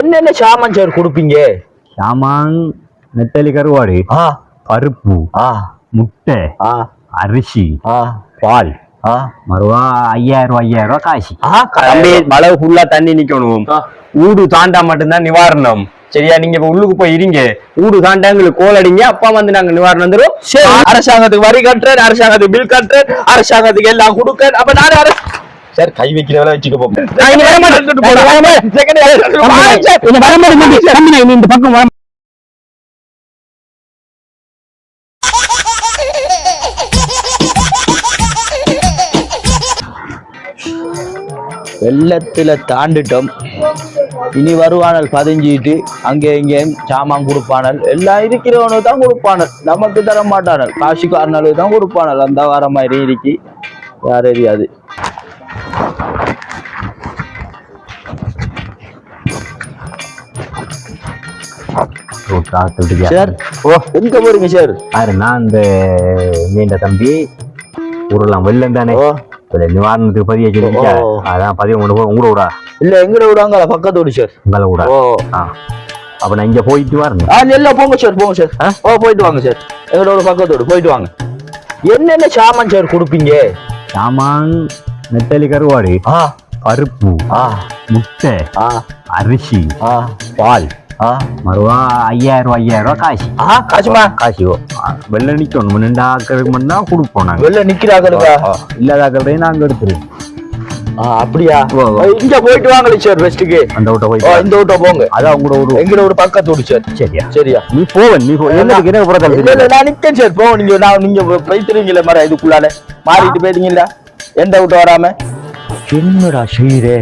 என்னென்ன சாமான் சார் கொடுப்பீங்க? சாமான் நெத்தலி கருவாடு பருப்பு முட்டை அரிசி பால் மறுவா ஐயாயிரம் ரூபாய் ஐயாயிரம் ரூபாய் காசு. ஆ தம்பி மழை ஃபுல்லா தண்ணி நிக்கணும். ஊடு தாண்டா மட்டும்தான் நிவாரணம். சரியா? நீங்க இப்ப உள்ளுக்கு போய் இருங்க. ஊடு தாண்டா எங்களுக்கு கோல் அடிங்க. அப்பா வந்து நாங்க நிவாரணம் சரி. அரசாங்கத்துக்கு வரி கட்டுறேன் அரசாங்கத்துக்கு பில் கட்டுறேன் அரசாங்கத்துக்கு எல்லாம் கொடுக்க அப்ப நான் சார் கை வைக்கிற வேலை வச்சுக்க சார். இந்த பக்கம் வெள்ளத்துல தாண்டிட்டோம். இனி வருவானல் பதிஞ்சிட்டு அங்கே இங்கே சாமான் கொடுப்பானல். எல்லாம் இருக்கிறவனுக்கு தான் கொடுப்பானல். நமக்கு தர மாட்டானல் காசுக்காரனுக்கு தான் கொடுப்பானல். அந்த வார மாதிரி இருக்கு. யார் எரியாது சார் ஓ. எங்க போறீங்க சார்? யாரு நான் இந்த நீண்ட தம்பி ஊரெல்லாம் வெள்ளம் தானே. நிவாரணத்துக்கு பதிய ஓ. அதான் பதிவு கொண்டு போய் உங்களோட விடா. இல்ல எங்கட விடாங்க பக்கத்து விடு சார். உங்களை விடா. ஓ. அப்ப நான் இங்க போயிட்டு வரணும். ஆ இல்ல போங்க சார் போங்க சார்? ஓ போயிட்டு வாங்க சார். எங்களோட பக்கத்தோடு போயிட்டு வாங்க. என்னென்ன சாமான் சார் கொடுப்பீங்க? சாமான் நெத்தலி கருவாடு பருப்பு ஆ. முட்டை ஆ. அரிசி ஆ. பால். ஆ மறுவா ஐயாயிரம் ரூபாய் ஐயாயிரம் ரூபாய் காசு ஆ காசுமா காசு வெள்ளம் நிக்கணும் நின்று ஆக்கிறதுக்கு மட்டும் தான் கொடுப்போம் நாங்க வெளில நிக்கிறாங்களுக்கா இல்லாதாக்கிறதையும் நாங்க எடுத்துருவோம் ஆ அப்படியா. இங்க போயிட்டு வாங்களே சார் பெஸ்ட்டுக்கு அந்த விட்ட போய் இந்த விட்ட போங்க அதான் உங்களோட ஒரு எங்களோட ஒரு பக்கத்தோடு சார் சரியா சரியா நீ போவன் நீ போ என்ன புறத்தில் இல்ல நான் நிக்கேன் சார் போங்க நீங்க நான் நீங்க போய்த்துறீங்களே மர இதுக்குள்ளால மாறிட்டு போயிட்டீங்களா எந்த விட்டு வராம என்னடா செய்யறே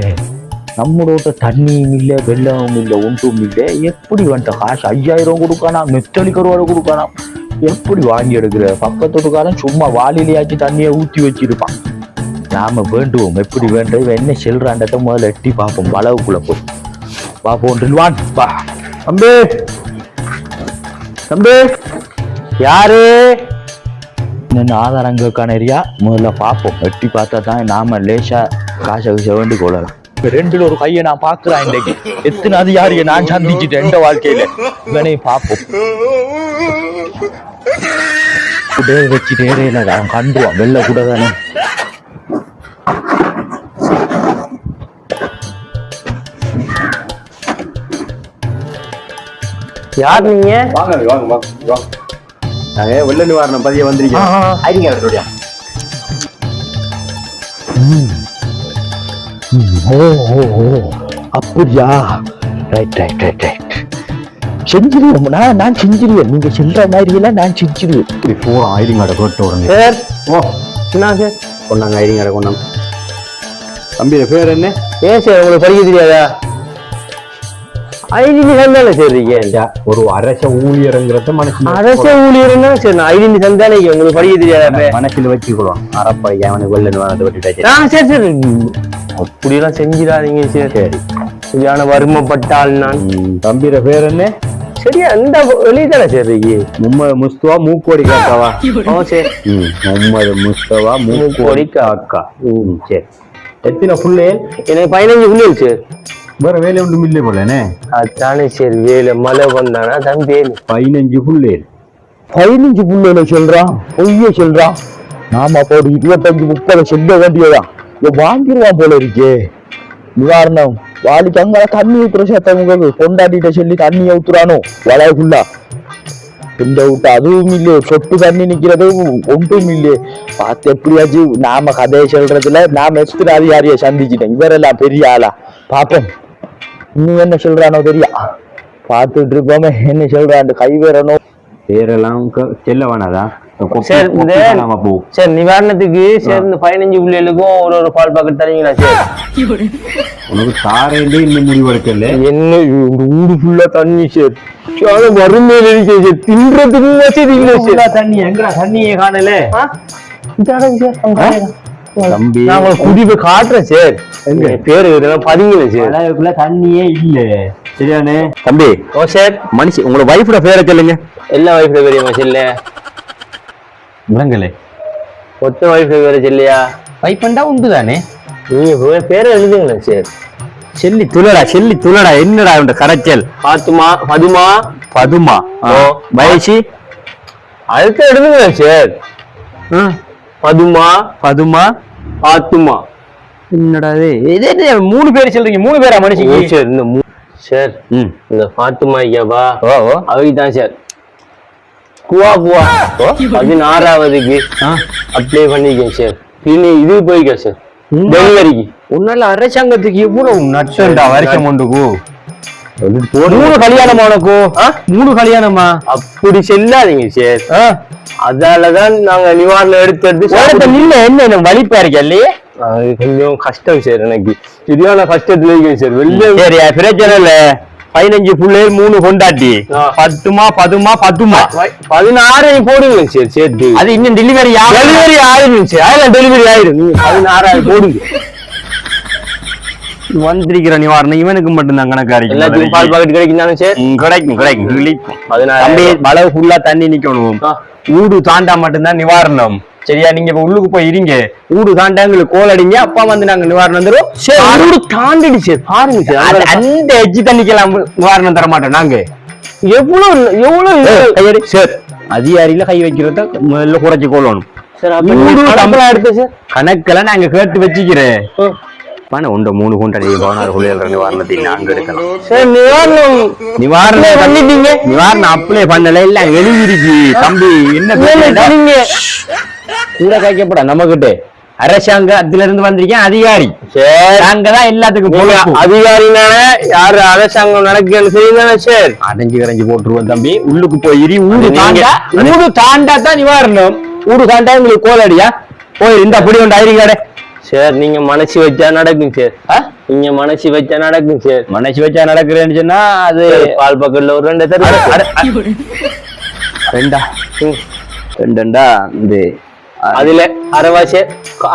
நம்மளோட தண்ணியும் இல்லை வெள்ளமும் இல்லை ஒன்றும் இல்லை. எப்படி வந்துட்ட காசு ஐயாயிரம் கொடுக்கானா நெத்தலி கருவாடு கொடுக்கானாம் எப்படி வாங்கி எடுக்கிற? பக்கத்துக்காரன் சும்மா வாலிலையாச்சு தண்ணியை ஊற்றி வச்சிருப்பான். நாம வேண்டுவோம் எப்படி வேண்டும்? இவன் என்ன செல்றான்றத முதல்ல எட்டி பார்ப்போம். வளவுக்குள்ள போய். பார்ப்போம் வான் பா தம்பி. தம்பி. யாரு? நின்று ஆதாரம் ஏரியா முதல்ல பார்ப்போம். எட்டி பார்த்தா தான் நாம லேசா காசை விஷ வேண்டி கொள்ளலாம் ரெண்டுல ஒரு கையை நான் பாக்குறேன் இன்னைக்கு எத்தனை அதிகாரியை நான் சந்திச்சுட்டேன் எந்த வாழ்க்கையில. இவனை பார்ப்போம். குடே வச்சுட்டே நான் கண்டுவான் வெளில கூட தானே. யார் நீங்க? வாங்க வாங்க வாங்க வாங்க. நாங்க வெள்ள நிவாரணம் பதிய வந்திருக்கோம். ஐடிங்க அவருடைய ஓ ஓ ஓ அப்படியா? ரைட் ரைட் ரைட் ரைட் செஞ்சிருவேன் நான் நான் செஞ்சிருவேன். நீங்க சொல்ற மாதிரி எல்லாம் நான் செஞ்சிருவேன். போறோம் ஐடிங்க கடை கொட்டு விடுங்க சார் ஓ என்ன சார் கொண்டாங்க ஐடிங்க கடை கொண்டாங்க தம்பி பேர் என்ன? ஏன் சார் உங்களுக்கு படிக்க தெரியாதா? ஐடென்டி சந்தானே சேர்றீங்க ஒரு அரச ஊழியருங்கிறத மனசுல அரச ஊழியர் தான் சார் நான் ஐடென்டி சந்தானே உங்களுக்கு படிக்க தெரியாதா? மனசுல வச்சுக்கொள்ளும் அரப்பா அவனுக்கு வெள்ள நிவாரணத்தை விட்டுட்டாச்சு. சரி சரி அப்படியெல்லாம் செஞ்சிடாதீங்க சார் சரி சரியான வறுமைப்பட்டால் நான். ம், தம்பியோட பேர் என்ன? சரியா இந்த வெளியே தானே சேர்றீங்க மும்மது முஸ்துவா மூக்கோடி காக்காவா? ஓ சரி. மும்மது முஸ்தவா மூக்கோடி காக்கா. ம் சரி. எத்தனை புள்ளையல் எனக்கு பதினஞ்சு புள்ளியல் சார் வேற வேலை ஒன்றும் இல்லை போலனே அதானே சரி வேலை மழை வந்தானா தம்பி? பதினஞ்சு புள்ளையல் பதினஞ்சு புள்ளையில சொல்றான் பொய்ய சொல்றான் நாம அப்போ ஒரு இருபத்தஞ்சு முப்பதை சொல்ல வேண்டியதா? இவன் வாங்கிடுவான் போல இருக்கே. நிவாரணம். வாளிக்கு அங்க தண்ணி ஊத்துற சேத்தவங்க கொண்டாடிட்ட சொல்லி தண்ணியை ஊத்துறானோ? வளையக்குள்ளா இந்த விட்டு அதுவும் இல்லையே. சொட்டு தண்ணி நிக்கிறது ஒன்றும் இல்லையே. பார்த்து எப்படியாச்சும் நாம கதையை சொல்றதுல நாம எத்தனை அதிகாரியை சந்திச்சிட்டேன். இவரெல்லாம் பெரிய ஆளா. பாப்போம். இன்னும் என்ன சொல்றானோ தெரியா? பார்த்துட்டு இருப்போமே. என்ன சொல்றான் கை வரணும் பேரெல்லாம் செல்ல வேணாதான் சரி, இந்த- போ. சரி நிவாரணத்துக்கு சரி இந்த பதினஞ்சு புள்ளிகளுக்கும் ஒரு ஒரு பால் பாக்கெட் தரீங்களா சார்? உனக்கு தாரையிலே இன்னும் முடிவெடுக்கல என்ன ஊடு ஃபுல்லா தண்ணி சார். சார் வறுமையில இருக்கு சார். தின்றதுக்கு வசதி இல்லை சார். தண்ணி எங்கடா தண்ணியே காணல? சார். தம்பி. நான் குடிப்பை காட்டுறேன் சார்? பேரு பதிங்கல சார். தண்ணியே இல்ல. சரியானே தம்பி ஓ சார். மனுஷன் உங்களோட வைஃபோட பேரை சொல்லுங்க. எல்லா வைஃப்ல பெரியம்மா செல்ல. முழங்கலே ஒத்த வைஃப்ல வேற செல்லையா? வைஃபண்டா உண்டு தானே பே- பேரை எழுதுங்களேன் சார். செல்லி துளடா செல்லி துளடா என்னடா இந்த கரைச்சல்? பாத்துமா பதுமா? பதுமா. வயசு? அடுத்து எடுத்துங்க சார். ஆ, பதுமா பதுமா பாத்துமா. என்னடா இது? இது என்ன மூணு பேர் சொல்றீங்க. மூணு பேரா ஓ, மனுஷங்க சார் இந்த சார் இந்த பாத்துமா ஐயாவா? ஓ தான் சார். குவா குவா. பதினாறாவதுக்கு அப்ளை பண்ணிக்கேன் சார். பின்ன இது போய்க்க சார்? டெலிவரிக்கு. உன்னால அரசாங்கத்துக்கு எவ்வளவு நட்டா வருஷம் ஒன்றுக்கு? மூணு கல்யாணம் உனக்கு? மூணு கல்யாணமா? அப்படி செல்லாதீங்க சார். அதாலதான் நாங்க நிவாரணம் எடுத்து எடுத்து நில்ல என்ன என்ன வலிப்பா இருக்கா இல்லையே கொஞ்சம் கஷ்டம் சார் எனக்கு. சரியான கஷ்டத்துல இருக்கேன் சார் சரி பிரச்சனை இல்ல. பதினஞ்சு புள்ளைகள் மூணு கொண்டாட்டி. பத்துமா பதுமா பத்துமா? பதினாறு போடுங்க சார் சேர்த்து அது இன்னும் டெலிவரி டெலிவரி ஆயிடும் சார் டெலிவரி ஆயிடும். நீங்க பதினாறாயிரம் போடுங்க. வந்திருக்கிற நிவாரணம். இவனுக்கு மட்டும்தான் எல்லாத்துக்கும் பால் கணக்காரி பாக்கெட் கிடைக்கும் சார் கிடைக்கும் கிடைக்கும். மழை ஃபுல்லா தண்ணி நிக்கணும். ஊடு தாண்டா மட்டும்தான் நிவாரணம். சரியா? நீங்க இப்ப உள்ளுக்கு போய் இருங்க. ஊடு தாண்டா எங்களுக்கு கோல் அடிங்க. அப்பா வந்து நாங்க நிவாரணம் தருவோம். சரி. ஊரு தாண்டிடு சார். பாருங்க அந்த- எஜ்ஜி தண்ணிக்கெல்லாம் நிவாரணம் தர மாட்டோம் நாங்க. எவ்வளவு எவ்வளவு சார். அதிகாரியில கை வைக்கிறத முதல்ல குறைச்சு கொள்ளணும். கணக்கெல்லாம் நாங்க கேட்டு வச்சுக்கிறேன். உண்ட மூணு கொண்டாடி பதினாறு குளியல் நிவாரணத்தை நாங்க எடுக்கணும் சார் நிவாரணம் நிவாரணம் பண்ணிட்டீங்க? நிவாரணம் அப்ளை பண்ணல இல்ல எழுதிருக்கு தம்பி என்ன கூட கைக்கப்பட நம்ம கிட்ட அரசாங்கத்துல இருந்து வந்திருக்கேன் அதிகாரி. நாங்க தான் எல்லாத்துக்கும். அதிகாரினால யாரு அரசாங்கம் நடக்குன்னு செய்யுதானே சார்? அடைஞ்சு கரைஞ்சு போட்டுருவோம் தம்பி. உள்ளுக்கு போய் இரி ஊடு தாண்டா. ஊடு தாண்டா தான் நிவாரணம். ஊடு தாண்டா உங்களுக்கு கோலடியா போய் இந்த அப்படி ஒன்று ஐரிங்காடே சார் நீங்க மனசு வச்சா நடக்கும் சார். நீங்க மனசு வச்சா நடக்கும் சார். மனசு வச்சா நடக்கிறேன்னு சொன்னா அது பால் பக்கத்துல ஒரு ரெண்டு அட, ரெண்டா? ரெண்டா இந்த அதுல அரைவாசி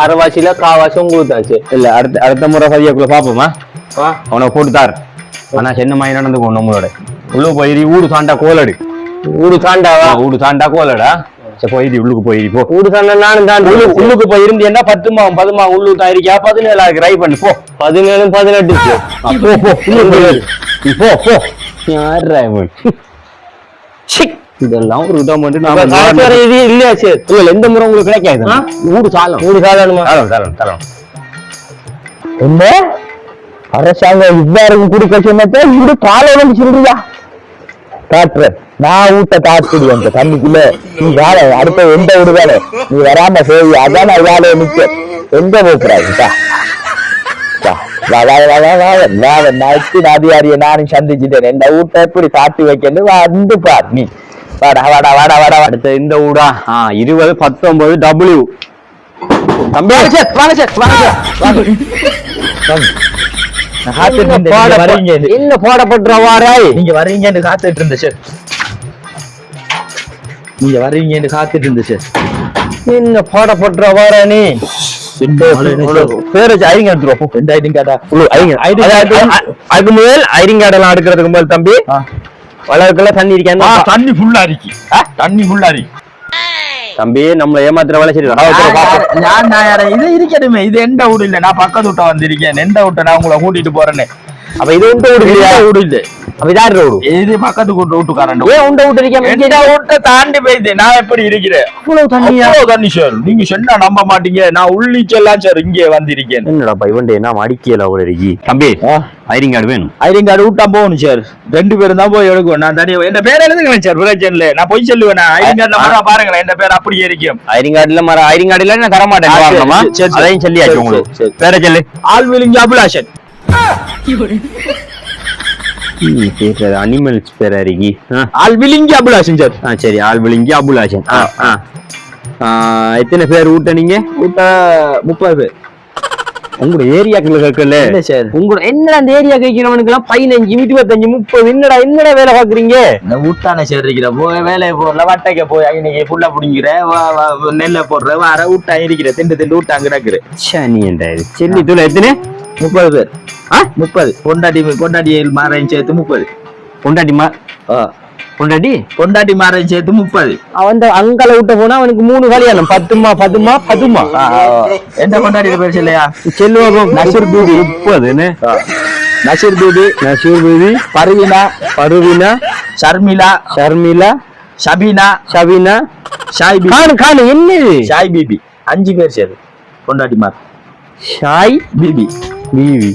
அரைவாசியில காவாசி உங்களுக்கு தான் சார். இல்ல அடுத்த அடுத்த முறை பதியக்குள்ள பாப்போமா? அவனை போட்டுத்தார் ஆனா சென்ன மாதிரி நடந்துக்கும் நம்மளோட உள்ள போயிரி ஊடு தாண்டா கோலடு. ஊடு தாண்டாவா ஊடு தாண்டா கோலடா? சரி போயிரி உள்ளுக்கு போயிரி போ. உள்ளுக்கு போய் இருந்தீங்கன்னா பத்துமா பதுமா உள்ளுக்கு தான் இருக்கியா? பதினேழு ட்ரை பண்ணு போ. பதினேழு பதினெட்டு. போ போ போ போ? சி, இதெல்லாம் ஒரு விதம் வந்து நாம இது இல்லையா சார்? இல்ல எந்த முறை உங்களுக்கு கிடைக்காது? ஊடு சாலம் ஊடு சாதாரணமா தரம் தரம் தரம். என்ன? அரசாங்கம் இவ்வாறு குடிக்க சொன்னப்ப இவரு காலையில சொல்றியா? காட்டுற நான் ஊட்ட காத்துடி அந்த தண்ணிக்குள்ள. நீ வேலை அடுத்த எந்த ஒரு வேலை? நீ வராம போய் அதான் நான் வேலையை நிக்க. எங்க நாதியாரிய நானும் சந்திச்சுட்டேன். இந்த வீட்டை எப்படி காட்டி வைக்கணும் வந்து பார் நீ. வாடா வாடா வாடா வாடா அடுத்த இந்த ஊடா. இருபது பத்தொன்பது டபிள்யூ தம்பி. வாங்க சார் வாங்க சார் வாங்க சார். காத்துட்டு இருந்தேன். வரீங்க என்ன போடப்பட்ட வாராய். நீங்க வர்றீங்கன்னு காத்துட்டு இருந்த சார். நீங்க வர்றீங்கன்னு காத்துட்டு இருந்த சார். என்ன போடப்பட்ட வாரா நீ. பேர் வச்சு ஐரிங்க எடுத்துருவோம் ரெண்டாயிரம் கேட்டா ஐரிங்க ID அதுக்கு முதல் ஐரிங் கார்டெல்லாம் அடுக்கிறதுக்கு முதல் தம்பி. வளர்க்கெல்லாம் தண்ணி இருக்கேன் தண்ணி ஃபுல்லா இருக்கு. தண்ணி ஃபுல்லா இருக்கு. தம்பி நம்மள ஏமாத்துற வேலை சரி நான் இது இருக்கட்டுமே. இது எந்த வீடு இல்ல. நான் பக்கத்து வீட்டை வந்திருக்கேன். எந்த வீட்டை நான் உங்களை கூட்டிட்டு போறேன்னு. அப்ப இது உண்ட வீடு இல்லையா? எந்த வீடு இல்ல. அப்ப வீடு? இது பக்கத்து வீட்டு வீட்டுக்காரன் ஏன் உண்ட வீட்டு வீட்டை தாண்டி போயிட்டு நான் எப்படி இருக்கிறேன்? இவ்வளவு தண்ணி சார் நீங்க சொன்னா நம்ப மாட்டீங்க. நான் உள்ளிச்செல்லாம் சார் இங்கே வந்திருக்கேன். என்னடா இவன்டே என்ன அடிக்கல அவ்வளவு இருக்கி? தம்பி ஐரிங் கார்டு வேணும். ஐடிங் கார்டு விட்டா போகணும் சார் ரெண்டு பேரும் தான் போய் எடுக்கும் நான் தனியா என் பேர் எழுதுங்களேன் சார் பிரச்சனை நான் போய் சொல்லுவேன் ஐடிங் கார்டுல மட்டும் பாருங்களேன் என் பேர் அப்படியே இருக்கும். ஐரிங் கார்டுல மர ஐரிங் கார்டுல நான் தர மாட்டேன் ஆ, சரி, வரணுமா சரி, சரி, சரி. அதையும் சொல்லியாச்சு உங்களுக்கு. வேற சொல்லு. ஆள் விழுங்கி அபிலாஷன். பேர் அனிமல்ஸ் பேர் இருக்கி ஆள் விழுங்கி அபிலாஷன் சார் ஆ சரி ஆள் விழுங்கி அபுலாசன் ஆ ஆ எத்தனை பேர் ஊட்ட நீங்க விட்ட முப்பது பேர் உங்களோட ஏரியாக்குள்ள கேட்கல உங்களோட என்னடா அந்த ஏரியா கேட்கிறவனுக்கு எல்லாம் பதினஞ்சு இருபத்தஞ்சு முப்பது என்னடா என்னடா வேலை பாக்குறீங்க இந்த வீட்டான சார் இருக்கிற போய் வேலையை போடல வட்டைக்க போய் இன்னைக்கு புள்ள பிடிங்கிற நெல்லை போடுற வர வீட்டா இருக்கிற திண்டு திண்டு விட்டாங்க கிடக்குற சனி என்ற செல்லி தூள் எத்தனை முப்பது. பேர் ஆ? முப்பது. பொண்டாட்டி பொண்டாட்டி மாறையும் சேர்த்து முப்பது. பொண்டாட்டிமா ஆ. கொண்டாடி பொண்டாட்டி மாரை சேர்த்து முப்பது. அவன் அங்கால விட்ட போனா அவனுக்கு மூணு கல்யாணம். பத்துமா பத்துமா பத்துமா? எந்த பொண்டாட்டி பேர் இல்லையா செல்வம் நசூர் பீதி முப்பதுன்னு நசீர் பீபி நசூர் பீதி பருவினா. பருவினா? ஷர்மிளா. ஷர்மிளா? ஷபீனா. ஷபினா? ஷாய் பீபி. காணு காணு என்னது? ஷாய் பீபி. அஞ்சு பேர் சேரு. பொண்டாட்டி மார் ஷாய் பீபி. பீவி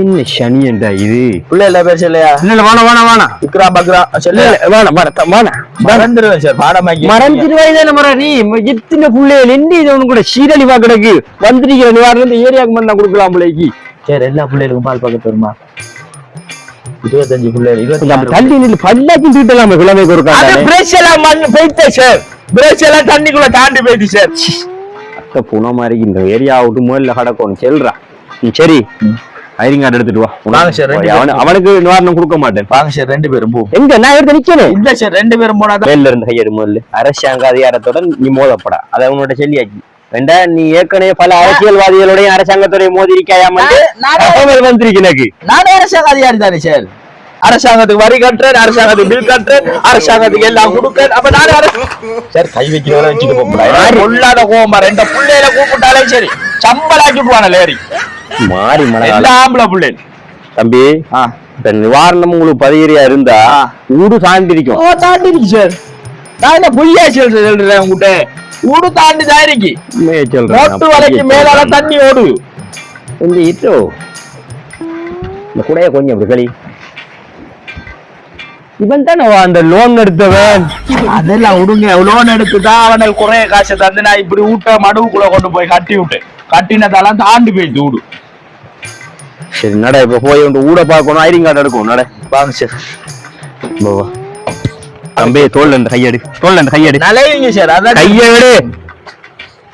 என்ன சனியன்டா இது? பிள்ளை எல்லா பேர் இல்லையா இல்ல வேணாம் வேணாம் விக்ரம் பக்ரம் இல்ல சொல்லு. இல்ல வேணாம் வேணாம் வேணாம் மறந்துடுவேன் சார் பாடமாக்கி மறந்துடுவாய் மர நீ? எத்தனை புள்ளைகள் என்ன இது கூட? சீரழிவா கிடக்கு. வந்திருக்கிற நிவாரணம் இந்த ஏரியாவுக்கு மண்ணா கொடுக்கலாம் பிள்ளைக்கு சரி எல்லா பிள்ளைகளுக்கும் பால் பக்கத்து வருமா? இருபத்தஞ்சு பிள்ளைகள் நம்ம இருபத்தி தள்ளி நின்று பல்லாச்சும் தீட்டலாம் கிழமைக்கு ஒரு பிரஷ் எல்லாம் மண் போயிட்டு சார். பிரஷ் எல்லாம் தண்ணிக்குள்ள தாண்டி போயிட்டு சார். புன மாதிரி இந்த ஏரியா விட்டு முதல்ல கிடக்கும். செல்றா. சரி. ஐரிங் கார்டு எடுத்துட்டு வா. சார், அவனுக்கு நிவாரணம் கொடுக்க மாட்டேன். வாங்க சார் ரெண்டு பேரும் போ. எங்க? நான் எடுத்து நிக்கணும். இல்ல சார் ரெண்டு பேரும் போனாதான் மேல இருந்து கையெடு முதல்ல அரசாங்க அதிகாரத்துடன் நீ மோதப்படா. அதை உன்னோட சொல்லியாச்சு. வேண்டா நீ ஏற்கனவே பல அரசியல்வாதிகளுடைய அரசாங்கத்துடைய மோதி இருக்காயாம நான்- நானே- வந்திருக்கு எனக்கு. நானே அரசாங்க அதிகாரி தானே சார். அரசாங்கத்துக்கு வரி கட்டுறேன் அரசாங்கத்துக்கு பில் கட்டுறேன் அரசாங்கத்துக்கு எல்லாம் கொடுக்கறேன் அப்ப நானே சார் கை வைக்கிறவரை வச்சுட்டு போகக்கூடாது கொள்ளாத கோபம் ரெண்ட பிள்ளையில கூப்பிட்டாலே சரி. சம்பளாக்கி போவான லேரி மாறி எல்லா ஆம்பளை பிள்ளை? தம்பி இப்ப நிவாரணம் உங்களுக்கு பதிகிரியா இருந்தா. ஊடு சார்ந்திருக்கும் ஓ தாண்டி இருக்கு சார். நான் என்ன பொய்யா சொல்றேன் சொல்றேன் உங்ககிட்ட? ஊடு தாண்டி தான் இருக்கு சொல்றேன். வலைக்கு மேலால தண்ணி ஓடுது கொஞ்சம் இட்டோ இந்த கூடைய கொஞ்சம் இப்படி இவன் தானே அந்த லோன் எடுத்தவன்? அதெல்லாம் விடுங்க. லோன் எடுத்துதான் அவனை குறைய காசை தந்து நான் இப்படி ஊட்ட மடுவுக்குள்ள கொண்டு போய் கட்டி விட்டேன். கட்டினதெல்லாம் தாண்டி போயிட்டு ஊடு சரி நட இப்ப போய் உன் ஊட பார்க்கணும். ஐடிங் கார்டு எடுக்கும் நட. வாங்க சார். போ, வா. தம்பி தோல்ல இருந்து கையெடு தோல்ல இருந்து கையெடு நலையுங்க சார். அதான் கையெடு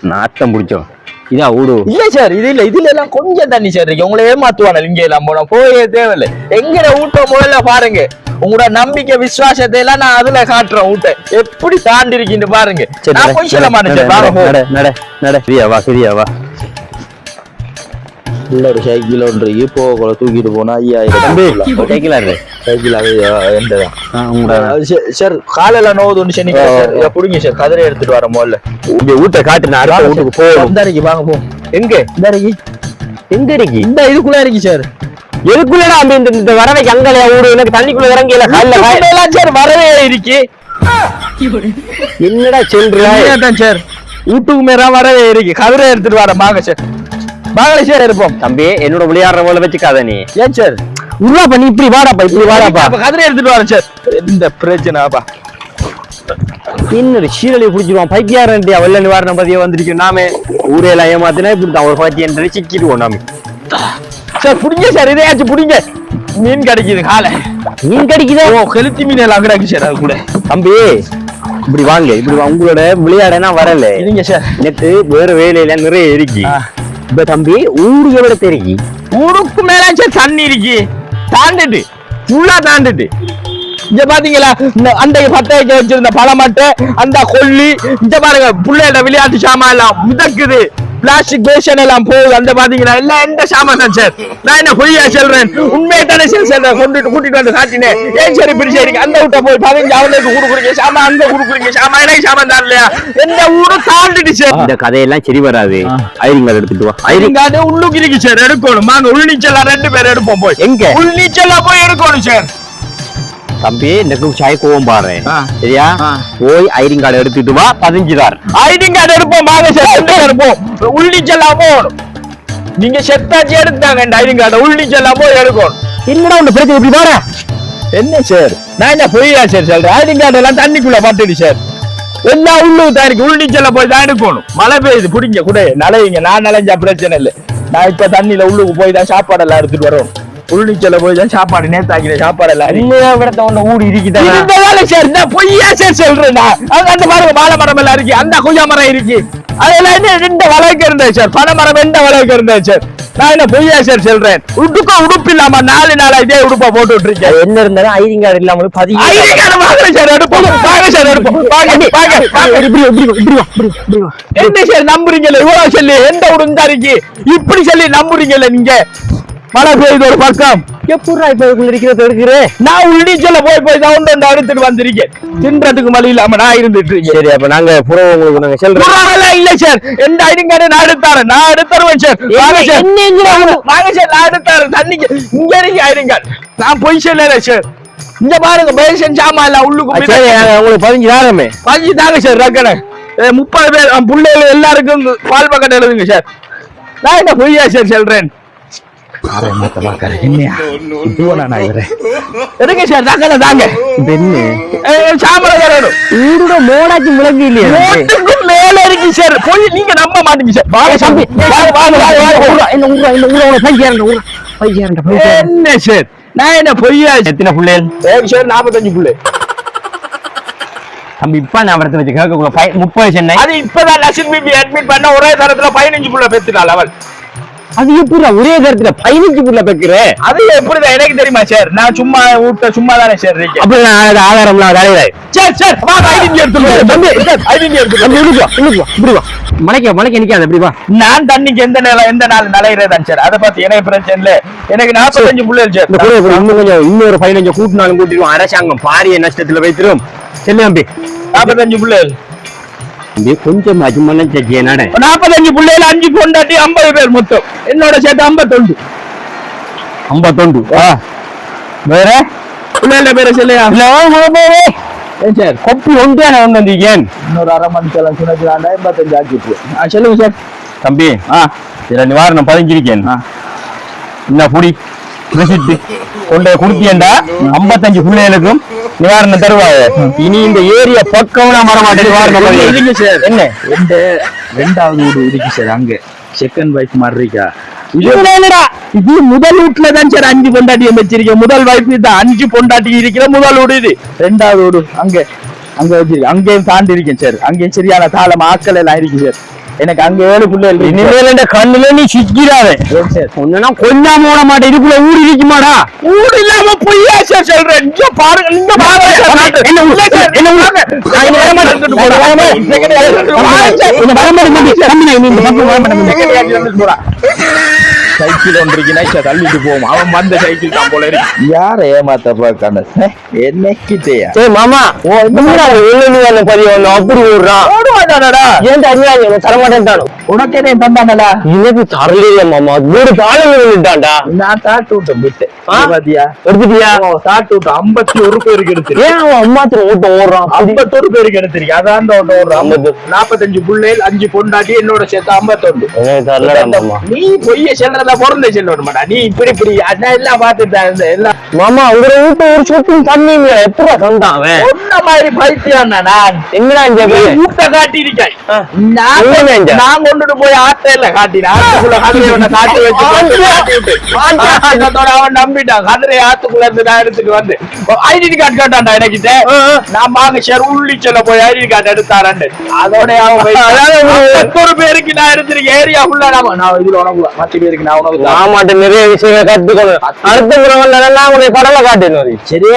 நாத்தம் பிடிச்சோம் இதா ஊடு. இல்ல சார். இது இல்ல. இதுல எல்லாம் கொஞ்சம் தண்ணி சார் இருக்கு. உங்களை ஏமாத்துவான இங்க எல்லாம் போனா. போயே தேவையில்லை. எங்கட ஊட்ட முதல்ல பாருங்க. உங்களோட நம்பிக்கை விசுவாசத்தை எல்லாம் நான் அதுல காட்டுறேன் ஊட்ட. எப்படி தாண்டி இருக்கீங்க பாருங்க. சரி நான் நட, போய் சொல்ல நட, மாட்டேன் உள்ள ஒரு சைக்கிள் ஒன்று. போக தூக்கிட்டு போனா ஐயாயிரம் தம்பி சைக்கிளா சைக்கிள் அது சார் காலையில நோவுதுன்னு சொன்னீங்க சார் இதை புடிங்க சார். கதிரை எடுத்துட்டு வர முதல்ல. இங்க வீட்டை காட்டு நான் அடுத்த வீட்டுக்கு போகணும். இந்த அறைக்கு வாங்க போ. எங்க? இந்த எங்க இருக்கு இந்த இதுக்குள்ள இருக்கு சார். எதுக்குள்ளடா அந்த இந்த- இந்த வரவைக்கு அங்கலையா ஊடு? எனக்கு தண்ணிக்குள்ள இறங்கல கால்ல எல்லாம் சார் வரவே இருக்கு என்னடா சொல்ற தான் சார்? வீட்டுக்கு மேல வரவே இருக்கு கதிரை எடுத்துட்டு வர வாங்க சார். வாங்கல சார் இருப்போம் தம்பி என்னோட விளையாடுற போல வச்சுக்காத நீ. ஏன் சார்? உருவா பண்ணி இப்படி வாடாப்பா இப்படி வாடாப்பா அப்ப. கதிரை எடுத்துட்டு வரேன் சார். இந்த பிரச்சனைப்பா இன்னொரு சீரழி பிடிச்சிருவான்? பைத்தியாரண்டியா வெள்ள நிவாரண பதிய வந்திருக்கு. நாமே ஊரையெல்லாம் ஏமாத்தினா இப்படி தான் ஒரு பாத்தி என்று சிக்கிடுவோம் நாம. சார் புடிங்க சார் இதையாச்சும் புடிங்க. மீன் கிடைக்குது காலை. மீன் கடிக்குதா? ஓ கெளுத்தி மீன் எல்லாம் கிடக்கு சார் அது கூட. தம்பி இப்படி வாங்க இப்படி. உங்களோட விளையாடனா வரல. இருங்க சார். நேத்து வேற வேலையில நிறைய இருக்கு. இப்ப தம்பி ஊரு எவ்வளவு தெரியும் ஊருக்கு மேல சார் தண்ணி இருக்கு. தாண்டிட்டு ஃபுல்லா தாண்டிட்டு இங்க பாத்தீங்களா இந்த அந்த பத்தாய்க்கு வச்சிருந்த பழமட்டை அந்த கொல்லி இந்த பாருங்க பிள்ளையோட விளையாட்டு சாமான் எல்லாம் மிதக்குது. பிளாஸ்டிக் பேஷன் எல்லாம் போகுது. அந்த பாத்தீங்களா எல்லாம் எந்த சாமான் தான் சார்? நான் என்ன பொய்யா சொல்றேன்? உண்மையை தானே சார் சார் கொண்டுட்டு கூட்டிட்டு வந்து காட்டினேன். ஏன் சரி சரி? அந்த வீட்டை போய் பதினஞ்சு அவனுக்கு கொடுக்குறீங்க சாமான் அங்க கொடுக்குறீங்க சாமான் எனக்கு சாமான் தான் இல்லையா? எந்த ஊரு தாண்டிட்டு சார். இந்த கதையெல்லாம் சரி வராது. ஐரிங் எடுத்துட்டு வா. ஐரிங். உள்ளுக்கு இருக்கு சார். எடுக்கணும். வாங்க உள்நீச்சல் ரெண்டு பேர் எடுப்போம் போய். எங்க? உள்நீச்சல் போய் எடுக்கணும் சார். தம்பி இந்த சாய் கோவம் பாரு. சரியா. போய் ஐரிங் கார்டு எடுத்துட்டு வா பதினஞ்சு தார் ஐடிங் கார்டு எடுப்போம் வாங்க பேர் எடுப்போம் உள்நீச்சல் போகணும் நீங்க செத்தாச்சு எடுத்தாங்க இந்த ஐடிங் கார்டை. உள்நீச்சல் போய் எடுக்கணும் என்னடா உங்க பிரச்சனை இப்படி பாரு? என்ன சார்? நான் என்ன பொய்யா சார் சொல்றேன்? ஐடிங் கார்டு எல்லாம் தண்ணிக்குள்ள பட்டுடு சார். எல்லாம் உள்ளுக்கு தான் இருக்கு உள்நீச்சல்ல போய் தான் எடுக்கணும். மழை பெய்யுது பிடிங்க கூட. நலையுங்க நான் நலைஞ்சா பிரச்சனை இல்லை. நான் இப்ப தண்ணியில உள்ளுக்கு போய் தான் சாப்பாடெல்லாம் எடுத்துட்டு வரோம். உள்நீச்சல்ல போய் தான் சாப்பாடு நேத்தாக்கிற சாப்பாடெல்லாம். இருக்கு. இன்னும் விடத்த உன்ன ஊடு இருக்குதா இருந்ததால சார் நான் பொய்யா சார் சொல்றேன் நான். அங்க அந்த பாருங்க வாழை மரம் எல்லாம் இருக்கு. அந்த கொய்யா மரம் இருக்கு. அதெல்லாம் என்ன ரெண்டு வளைக்க இருந்தது சார்? பனை மரம் எந்த வளைக்க இருந்தது சார்? நான் என்ன பொய்யா சார் சொல்றேன்? உடுக்க உடுப்பு இல்லாம நாலு நாளா இதே உடுப்பா போட்டு விட்டுருக்கேன். என்ன இருந்தாலும் ஐரிங் கார்டு இல்லாம பதிவு ஐடிக்கான வாங்க சார் எடுப்போம். வாங்க சார் எடுப்போம். வாங்க வாங்க. வாங்க. என்ன சார் நம்புறீங்கல்ல? இவ்வளவு சொல்லி எந்த உடுந்தா இருக்கு இப்படி சொல்லி நம்புறீங்கல்ல நீங்க? மழை பெய்யுது ஒரு பக்கம். எப்படா இப்ப இதுக்குள்ள இருக்கிறத எடுக்கிறே? நான் உள்ளீச்சல போய் போய் ஒன்று எடுத்துட்டு வந்திருக்கேன். தின்றதுக்கு இல்லாம நான் இருந்துட்டு இருக்கேன் சரி அப்ப நாங்க புறம் உங்களுக்கு நாங்க செல்றோம். புறாவெல்லாம் இல்ல சார். எந்த ஐடிங்க நான் எடுத்தாரேன். நான் எடுத்துருவேன் சார். வாங்க சார். வாங்க, சார். நான் எடுத்தாரேன். தண்ணிக்கு இங்க ஆயிருங்க. நான் பொய் சொல்லல சார். இங்க பாருங்க பேசன் சாமா இல்ல உள்ளுக்கு சரி உங்களுக்கு பதினஞ்சு நேரமே பஞ்சு தாங்க சார் ரக்கனை முப்பது பேர் பிள்ளைகள் எல்லாருக்கும் பால் பக்கெட் எழுதுங்க சார். நான் என்ன பொய்யா சார் சொல்றேன்? எடுங்க சார்? தாங்க தாங்க என்ன சாமரை வரணும் ஊருட மோடாச்சு முழங்கு இல்லையா மேல இருக்கு சார். போய் நீங்க நம்ப மாட்டீங்க சார். வாங்க தம்பி வாங்க வாங்க வாங்க என்ன ஊரா என்ன ஊரா உன பையன் ஊரா பையன் என்ன சார்? நான் என்ன பொய்யா? எத்தனை பிள்ளைகள்? ஏழு சார் நாற்பத்தஞ்சு புள்ளு. தம்பி இப்ப நான் வரத்தை வச்சு கேட்க முப்பது சென்னை. அது இப்பதான் லட்சுமி பிபி அட்மிட் பண்ண ஒரே தரத்துல பதினஞ்சு புள்ள பெத்துட்டாள் அவள். அது எப்படி ஒரே நேரத்துல பதினஞ்சு புள்ள வைக்கிற அது எப்படிதான் எனக்கு தெரியுமா சார்? நான் சும்மா வீட்ட சும்மா தானே சார் இருக்கேன். நான் ஆதாரம்லாம் தலைவராய் சார் சார் வா இப்படி வா. இப்படி வா. மலைக்க மலைக்க நிக்காத இப்படி வா. நான் தண்ணிக்கு எந்த நேரம் எந்த நாள் நலைகிறதான் சார். அதை பத்தி எனக்கு பிரச்சனை இல்ல. எனக்கு நாற்பத்தஞ்சு புள்ளு சார். இன்னும் கொஞ்சம் இன்னொரு பதினஞ்சு கூட்டினாலும் கூட்டிடுவோம். அரசாங்கம் பாரிய நஷ்டத்துல வைத்திரும். செல்லு தம்பி நாற்பத்தஞ்சு புள்ளு கொஞ்சமாச்சு மனச்சாச்சிய நட நாற்பத்தஞ்சு புள்ளையில அஞ்சு பொண்டாட்டி ஐம்பது பேர் மொத்தம். என்னோட சேர்த்து ஐம்பத்தொண்டு ஐம்பத்தொண்டு வேற? பிள்ளைல பேர சொல்லையா ஏன் சார்? கொப்பி ஒன்று ஒன்று வந்தீங்கன் இன்னொரு அரை மணி நேரம் சொன்னா ஐம்பத்தஞ்சு ஆக்கிட்டு. சொல்லுங்க சார். தம்பி ஆ. சில நிவாரணம் பதிஞ்சிருக்கேன். என்ன புடி. கொண்டு குடுத்தியண்டா ஐம்பத்தஞ்சு பிள்ளைகளுக்கும் நிவாரணம் தருவாங்க இனி இந்த ஏரியா பக்கம் வர மாட்டேன் சார். என்ன? எந்த ரெண்டாவது வீடு இருக்கு சார் அங்க. செகண்ட் வைஃப் மாதிரி இருக்கா? இதுல என்னடா? இது முதல் வீட்டுல தான் சார் அஞ்சு பொண்டாட்டி வச்சிருக்கேன். முதல் வைஃப் தான் அஞ்சு பொண்டாட்டி இருக்கிற முதல் வீடு இது. ரெண்டாவது வீடு அங்க. அங்க வச்சிருக்கேன். அங்கேயும் தாண்டி இருக்கேன் சார். அங்கேயும் சரியான தாளம் ஆக்கள் எல்லாம் இருக்கு சார். எனக்கு அங்க ஏழு இருக்கு சார். இனிமேல் கண்ணுல நீ சிக்கிறாத ஒன்னா கொஞ்சம் மூட மாட்டேன் இதுக்குள்ள ஊடி இருக்குமாடா ஊடு இல்லாம பொய்யா சார் சொல்றேன் இங்க பாருங்க இங்க பாருங்க. என்ன? இல்ல சார். என்ன? வாங்க. நான் வர மாட்டேன். போறேன். இந்த வரமாட்டேன் தம்பி. நான் இந்த பக்கம் வரமாட்டேன் இந்த சைக்கிள் ஒன்று இருக்கு நைஸா தள்ளிட்டு போவோம். அவன் வந்த சைக்கிள் தான் போல இருக்கு. யார ஏமாத்த பார்க்கான என்னைக்கிட்டேயா சரி மாமா பதிவு ஒண்ணு அப்படி விடுறான் ஏன் தருவாங்க தரமாட்டேன்ட்டானு? உனக்கு என்ன தந்தானடா? எனக்கு தரலையே மாமா. வீடு தாளம் விட்டான்டா. நான் தாட்டு விட்டேன் விட்டு. ஆ? பாத்தியா? எடுத்துட்டியா? தாட்டு விட்டேன் ஐம்பத்தி ஒரு பேருக்கு எடுத்துருக்கு ஏன் அவன் அம்மாத்திரம் ஓட்டம் ஓடுறான்? ஐம்பத்தொரு பேருக்கு எடுத்திருக்கு அதான் அந்த ஓடுறான். ஐம்பது. நாற்பத்தஞ்சு புள்ளைகள் அஞ்சு பொண்டாட்டி என்னோட சேர்த்து ஐம்பத்தொண்டு எனக்கு தரலடா மாமா. நீ பொய்ய செல்றதா பிறந்த செல்வா நீ இப்படி இப்படி அதான் எல்லாம் இருந்த எல்லாம் மாமா உங்க வீட்டு ஒரு சொட்டு தண்ணி இல்ல எப்படா தந்தான் அவன்? சொன்ன மாதிரி பைத்தியம் நான். என்னடா இந்த நீ பையன்? ஊட்ட காட்டியிருக்காய். நான்? நான் கொண்டுட்டு போய் ஆத்தையில காட்டினேன் ஆத்துக்குள்ள கதிரையை காட்டி வச்சு அவன் நம்பிட்டான். கதிரை ஆத்துக்குள்ள இருந்து நான் எடுத்துட்டு வந்து. ஐடென்டி கார்டு கேட்டான்டா எனக்கிட்ட. நான் வாங்க சார் உள்ளிச்சல போய் ஐடென்டி கார்டு எடுத்தாரண்டு. அதோட அவன் ஐம்பத்தொரு பேருக்கு நான் எடுத்திருக்கேன். ஏரியா ஃபுல்லா நான் நான் இதுல உனக்கு மத்த பேருக்கு நான் உனக்கு தரேன். மாமாட்ட நிறைய விஷயங்களை கத்துக்கணும். அடுத்த முறை எல்லாம் உடைய கடலை காட்டணும் சரி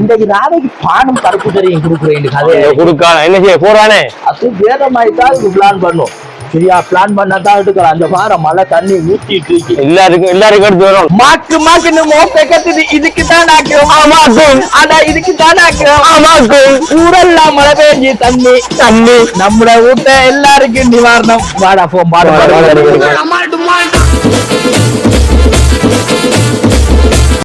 இன்றைக்கு நாளைக்கு பானம் கருப்பு தெரியும் கொடுக்குறேன் கொடுக்கான என்ன செய்ய போறானே? அது வேற மாதிரி தான் இது பிளான் பண்ணும். சரியா? பிளான் பண்ணா தான் எடுக்கலாம். அந்த வாரம் மழை தண்ணி ஊத்திட்டு இருக்கு. எல்லாருக்கும் எல்லாருக்கும் எடுத்து வரும். மாக்கு மாக்கு நம்ம கத்துது இதுக்கு தான் ஆக்கிறோம் ஆமாக்கும் ஆனா இதுக்கு தான் ஆக்கிறோம் ஆமாக்கும் ஊரெல்லாம் மழை பெஞ்சு தண்ணி. தண்ணி. நம்மள வீட்டை எல்லாருக்கும் நிவாரணம். வாடா போ பாடு வாடா,